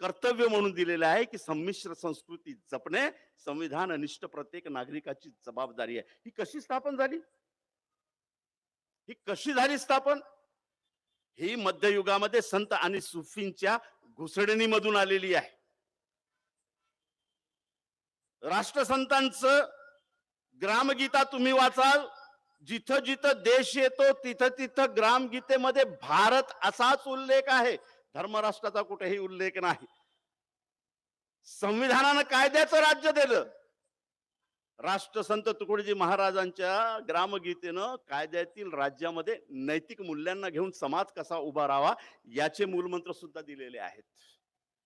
कर्तव्य म्हणून दिलेलं आहे की संमिश्र संस्कृती जपणे संविधान अनिष्ट प्रत्येक नागरिकाची जबाबदारी आहे. ही कशी स्थापन झाली? ही कशी झाली स्थापन? ही मध्ययुगामध्ये संत आणि सुफींच्या घुसडणीमधून आलेली आहे. राष्ट्रसंतांचं ग्रामगीता तुम्ही वाचाल जिथं जिथं देश येतो तिथं तिथं ग्रामगीतेमध्ये भारत असाच उल्लेख आहे. धर्मराष्ट्राचा कुठेही उल्लेख नाही. संविधानानं कायद्याचं राज्य दिलं. राष्ट्रसंत तुकडोजी महाराजांच्या ग्रामगीतेनं कायद्यातील राज्यामध्ये नैतिक मूल्यांना घेऊन समाज कसा उभा राहावा याचे मूलमंत्र सुद्धा दिलेले आहेत.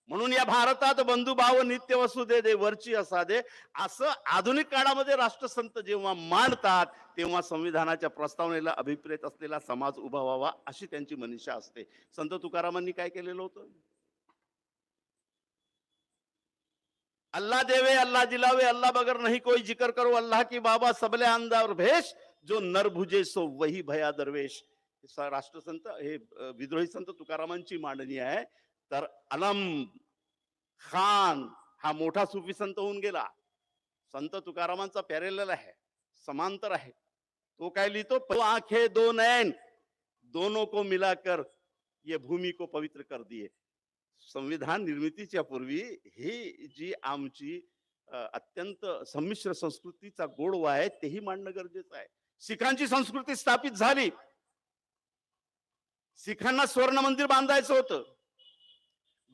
म्हणून या भारतात बंधुभाव नित्य वसू दे दे वरची असा दे. असं आधुनिक काळामध्ये राष्ट्रसंत जेव्हा मांडतात तेव्हा संविधानाच्या प्रस्तावनेला अभिप्रेत असलेला समाज उभा व्हावा अशी त्यांची मनीषा असते. संत तुकारामांनी काय केलेलं होतं? अल्लाह देवे अल्लाह दिलावे अल्लाह बगर नाही कोई जिकर करो अल्लाह की बाबा सबले अंदावर भेष जो नरभुजे सो वही भया दरवेश. राष्ट्रसंत हे विद्रोही संत तुकारामांची मांडणी आहे. तर अलम खान हा मोठा सुफी संत होऊन गेला. संत तुकारामांचा पॅरेलल आहे समांतर आहे. तो काय लिहितो? "दो आंखें दो नयन दोनों को मिलाकर ये भूमी को पवित्र कर दिए. संविधान निर्मितीच्या पूर्वी ही जी आमची अत्यंत संमिश्र संस्कृतीचा गोडवा आहे तेही मांडणं गरजेचं आहे. शिखांची संस्कृती स्थापित झाली. शिखांना स्वर्ण मंदिर बांधायचं होतं.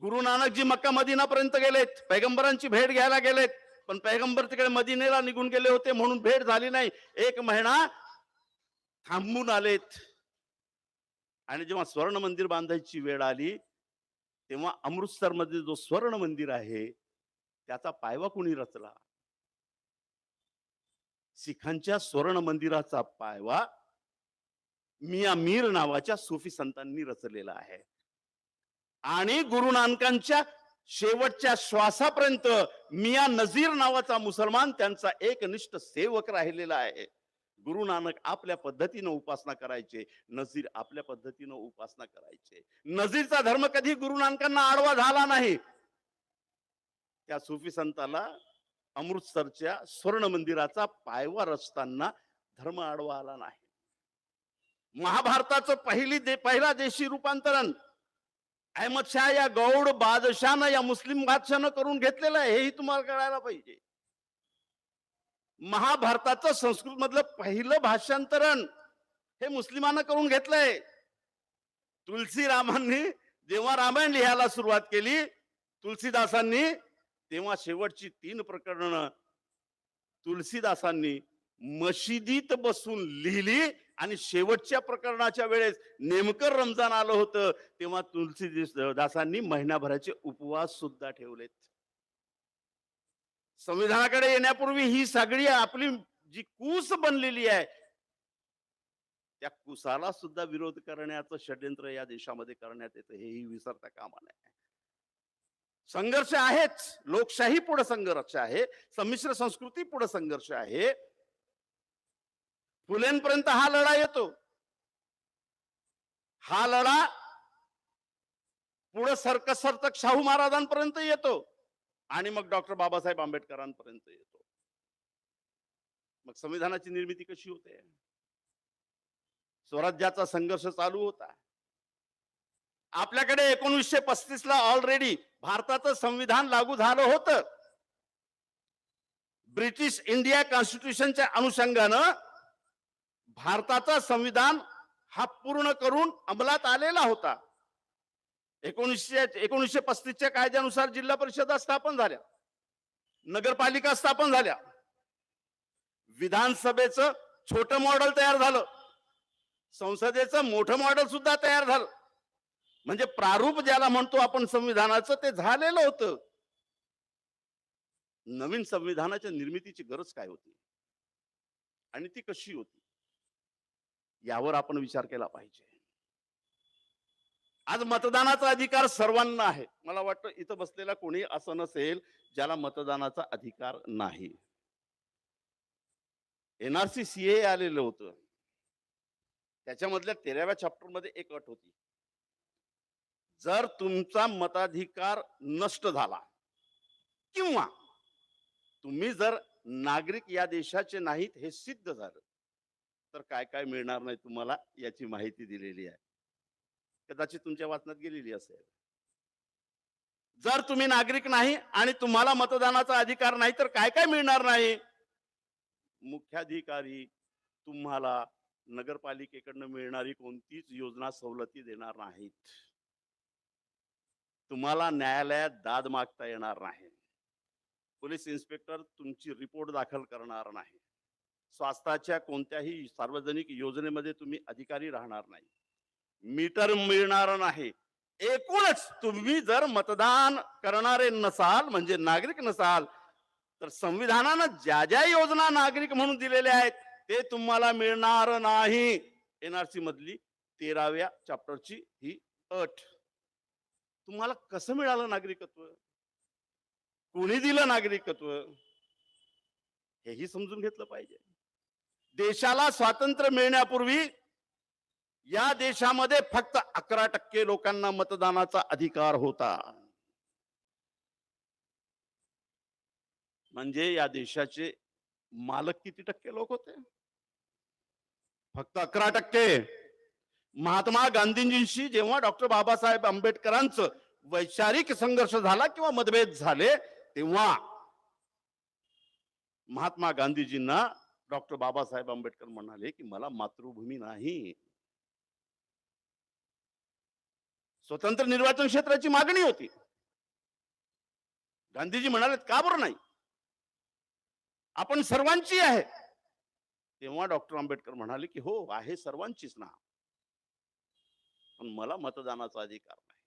गुरु नानकजी मक्का मदिनापर्यंत गेलेत. पैगंबरांची भेट घ्यायला गेलेत. पण पैगंबर तिकडे मदिनेला निघून गेले होते म्हणून भेट झाली नाही. एक महिना थांबून आलेत. आणि जेव्हा स्वर्ण मंदिर बांधायची वेळ आली तेव्हा अमृतसरमध्ये जो स्वर्ण मंदिर आहे त्याचा पायवा कुणी रचला? शिखांच्या स्वर्ण मंदिराचा पायवा मिया मीर नावाच्या सुफी संतांनी रचलेला आहे. आणि गुरु नानकांच्या शेवटच्या श्वासापर्यंत मिया नजीर नावाचा मुसलमान त्यांचा एकनिष्ठ सेवक राहिलेला आहे. गुरु नानक आपल्या पद्धतीनं उपासना करायचे नजीर आपल्या पद्धतीनं उपासना करायचे. नजीरचा धर्म कधी गुरु नानकांना आडवा झाला नाही. त्या सुफी संताला अमृतसरच्या स्वर्ण मंदिराचा पायवा रचताना धर्म आडवा आला नाही. महाभारताचं पहिली दे पहिला देशी रूपांतरण. अहमद शाह या गौड बादशाहनं या मुस्लिम बादशाहनं करून घेतलेलं आहे हेही तुम्हाला कळायला पाहिजे. महाभारताचं संस्कृत मधलं पहिलं भाषांतरण हे मुस्लिमानं करून घेतलंय. तुलसीरामांनी जेव्हा रामायण लिहायला सुरुवात केली तुलसीदासांनी तेव्हा शेवटची तीन प्रकरणं तुलसीदासांनी मशिदीत बसून लिहिली आणि शेवटच्या प्रकरणाच्या वेळेस नेमकं रमजान आलं होतं तेव्हा तुलसीदासांनी महिनाभराचे उपवास सुद्धा ठेवलेत. संविधानाकडे येण्यापूर्वी ही सगळी आपली जी कूस बनलेली आहे त्या कुसाला सुद्धा विरोध करण्याचं षड्यंत्र या देशामध्ये करण्यात येतं हेही विसरता कामा नये. संघर्ष आहेच लोकशाही पुढे संघर्ष आहे संमिश्र संस्कृती पुढे संघर्ष आहे फुलेंपर्यंत हा लढा येतो. हा लढा पुढे सरक सरतक शाहू महाराजांपर्यंत येतो आणि मग डॉक्टर बाबासाहेब आंबेडकरांपर्यंत येतो. मग संविधानाची निर्मिती कशी होते? स्वराज्याचा संघर्ष चालू होता. आपल्याकडे एकोणीसशे पस्तीस ला ऑलरेडी भारताचं संविधान लागू झालं होतं. ब्रिटिश इंडिया कॉन्स्टिट्यूशनच्या अनुषंगानं भारताचा संविधान हा पूर्ण करून अंमलात आलेला होता. एकोणीसशे एकोणीसशे पस्तीसच्या कायद्यानुसार जिल्हा परिषदा स्थापन झाल्या. नगरपालिका स्थापन झाल्या. विधानसभेचं छोट मॉडेल तयार झालं. संसदेचं मोठं मॉडेल सुद्धा तयार झालं. म्हणजे प्रारूप ज्याला म्हणतो आपण संविधानाचं ते झालेलं होतं. नवीन संविधानाच्या निर्मितीची गरज काय होती? आणि ती कशी होती? यावर आपण विचार केला पाहिजे. आज मतदानाचा अधिकार सर्वांना आहे. मला वाटतं इथं बसलेला कोणी असं नसेल ज्याला मतदानाचा अधिकार नाही. एनआरसी सीए आलेलं होतं. त्याच्यामधल्या तेराव्या चॅप्टरमध्ये एक अट होती. जर तुमचा मताधिकार नष्ट झाला किंवा तुम्ही जर नागरिक या देशाचे नाहीत हे सिद्ध झालं तर काय काय मिळणार नाही तुम्हाला याची माहिती दिलेली आहे. कदाचित तुमच्या वाचनात गेलेली असेल. जर तुम्ही नागरिक नाही आणि तुम्हाला मतदानाचा अधिकार नाही तर काय काय मिळणार नाही? मुख्याधिकारी तुम्हाला नगरपालिकेकडनं मिळणारी कोणतीच योजना सवलती देणार नाहीत. तुम्हाला न्यायालयात दाद मागता येणार नाही. पोलीस इन्स्पेक्टर तुमची रिपोर्ट दाखल करणार नाही. स्वास्थ्याच्या कोणत्याही सार्वजनिक योजनेमध्ये तुम्ही अधिकारी राहणार नाही. मीटर मिळणार नाही. एकूणच तुम्ही जर मतदान करणारे नसाल म्हणजे नागरिक नसाल तर संविधानानं ज्या ज्या योजना नागरिक म्हणून दिलेल्या आहेत ते तुम्हाला मिळणार नाही. एनआरसी मधली तेराव्या चॅप्टरची ही अट. तुम्हाला कसं मिळालं नागरिकत्व? कोणी दिलं नागरिकत्व? हेही समजून घेतलं पाहिजे. देशाला स्वातंत्र्य मिळण्यापूर्वी या देशामध्ये फक्त अकरा टक्के लोकांना मतदानाचा अधिकार होता. म्हणजे या देशाचे मालक किती टक्के लोक होते? फक्त अकरा टक्के. महात्मा गांधीजींशी जेव्हा डॉक्टर बाबासाहेब आंबेडकरांचं वैचारिक संघर्ष झाला किंवा मतभेद झाले तेव्हा महात्मा गांधीजींना डॉक्टर बाबासाहेब आंबेडकर म्हणाले की मला मातृभूमी नाही. स्वतंत्र निर्वाचन क्षेत्राची मागणी होती. गांधीजी म्हणाले का बरं नाही? आपण सर्वांची आहे. तेव्हा डॉक्टर आंबेडकर म्हणाले की हो आहे सर्वांचीच ना. पण मला मतदानाचा अधिकार नाही.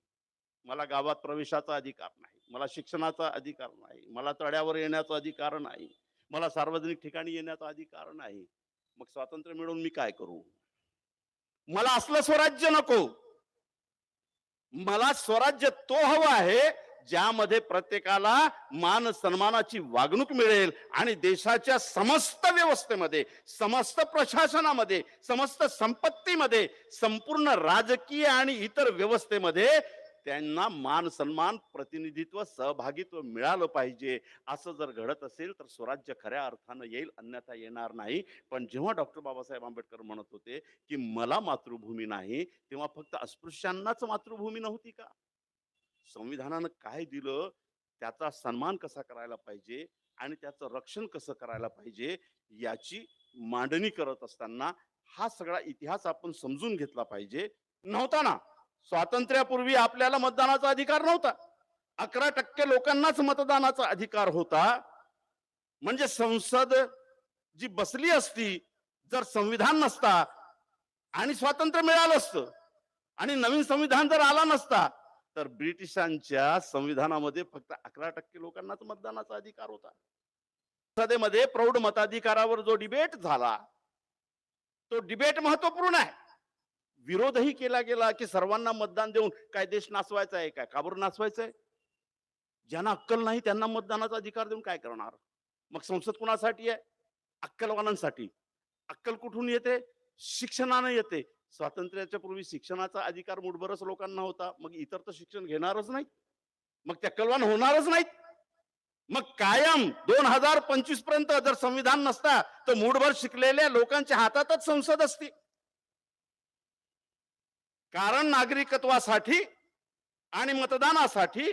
मला गावात प्रवेशाचा अधिकार नाही. मला शिक्षणाचा अधिकार नाही. मला तळ्यावर येण्याचा अधिकार नाही. मला सार्वजनिक ठिकाणी येण्याचा अधिकार नाही. मग स्वातंत्र्य मिळवून मी काय करू? मला असलं स्वराज्य नको. मला स्वराज्य तो हवं आहे ज्यामध्ये प्रत्येकाला मान सन्मानाची वागणूक मिळेल आणि देशाच्या समस्त व्यवस्थेमध्ये समस्त प्रशासनामध्ये समस्त संपत्तीमध्ये संपूर्ण राजकीय आणि इतर व्यवस्थेमध्ये त्यांना मान सन्मान प्रतिनिधित्व सहभागित्व मिळालं पाहिजे. असं जर घडत असेल तर स्वराज्य खऱ्या अर्थानं येईल अन्यथा येणार नाही. पण जेव्हा डॉक्टर बाबासाहेब आंबेडकर म्हणत होते की मला मातृभूमी नाही तेव्हा फक्त अस्पृश्यांनाच मातृभूमी नव्हती का? संविधानानं काय दिलं? त्याचा सन्मान कसा करायला पाहिजे? आणि त्याचं रक्षण कसं करायला पाहिजे? याची मांडणी करत असताना हा सगळा इतिहास आपण समजून घेतला पाहिजे. नव्हता ना? स्वातंत्र्यापूर्वी आपल्याला मतदानाचा अधिकार नव्हता. अकरा टक्के लोकांनाच मतदानाचा अधिकार होता. म्हणजे संसद जी बसली असती जर संविधान नसता आणि स्वातंत्र्य मिळालं असतं आणि नवीन संविधान जर आला नसता तर ब्रिटिशांच्या संविधानामध्ये फक्त अकरा टक्के लोकांनाच मतदानाचा अधिकार होता. संसदेमध्ये प्रौढ मताधिकारावर जो डिबेट झाला तो डिबेट महत्त्वपूर्ण आहे. विरोधही केला गेला की सर्वांना मतदान देऊन काय देश नाचवायचा आहे काय काबर नाचवायचा आहे? ज्यांना अक्कल नाही त्यांना मतदानाचा अधिकार देऊन काय करणार? मग संसद कुणासाठी आहे? अक्कलवानांसाठी. अक्कल कुठून येते? शिक्षणानं येते. स्वातंत्र्याच्या पूर्वी शिक्षणाचा अधिकार मुठभरच लोकांना होता. मग इतर तर शिक्षण घेणारच नाही मग त्या कलवान होणारच नाहीत. मग कायम दोन हजार पंचवीसपर्यंत जर संविधान नसता तर मूठभर शिकलेल्या लोकांच्या हातातच संसद असती. कारण नागरिकत्वासाठी आणि मतदानासाठी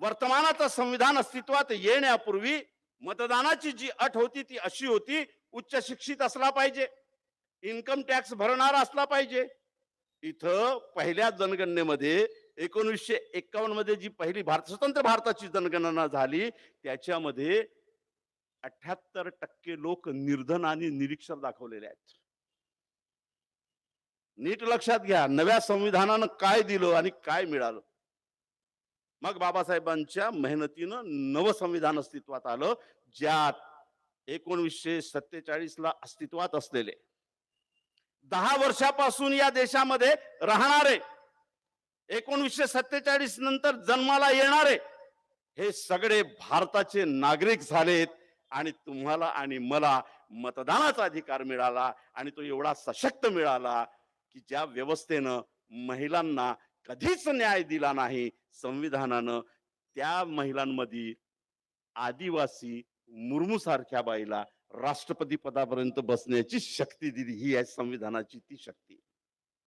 वर्तमानाचं संविधान अस्तित्वात येण्यापूर्वी मतदानाची जी अट होती ती अशी होती उच्च शिक्षित असला पाहिजे इन्कम टॅक्स भरणारा असला पाहिजे. इथं पहिल्या जनगणनेमध्ये एकोणीसशे एक्कावन्नमध्ये जी पहिली भारत स्वतंत्र भारताची जनगणना झाली त्याच्यामध्ये अठ्याहत्तर टक्के लोक निर्धन आणि निरीक्षर दाखवलेले आहेत. नीट लक्षात घ्या नव्या संविधानानं काय दिलं आणि काय मिळालं? मग बाबासाहेबांच्या मेहनतीनं नवं संविधान अस्तित्वात आलं ज्यात एकोणवीसशे सत्तेचाळीस ला अस्तित्वात असलेले. दहा वर्षापासून या देशामध्ये राहणारे एकोणवीसशे सत्तेचाळीस नंतर जन्माला येणारे हे सगळे भारताचे नागरिक झालेत आणि तुम्हाला आणि मला मतदानाचा अधिकार मिळाला आणि तो एवढा सशक्त मिळाला की ज्या व्यवस्थेनं महिलांना कधीच न्याय दिला नाही संविधानानं त्या महिलांमध्ये आदिवासी मुर्मू सारख्या बाईला राष्ट्रपती पदापर्यंत बसण्याची शक्ती दिली ही आहे संविधानाची ती शक्ती.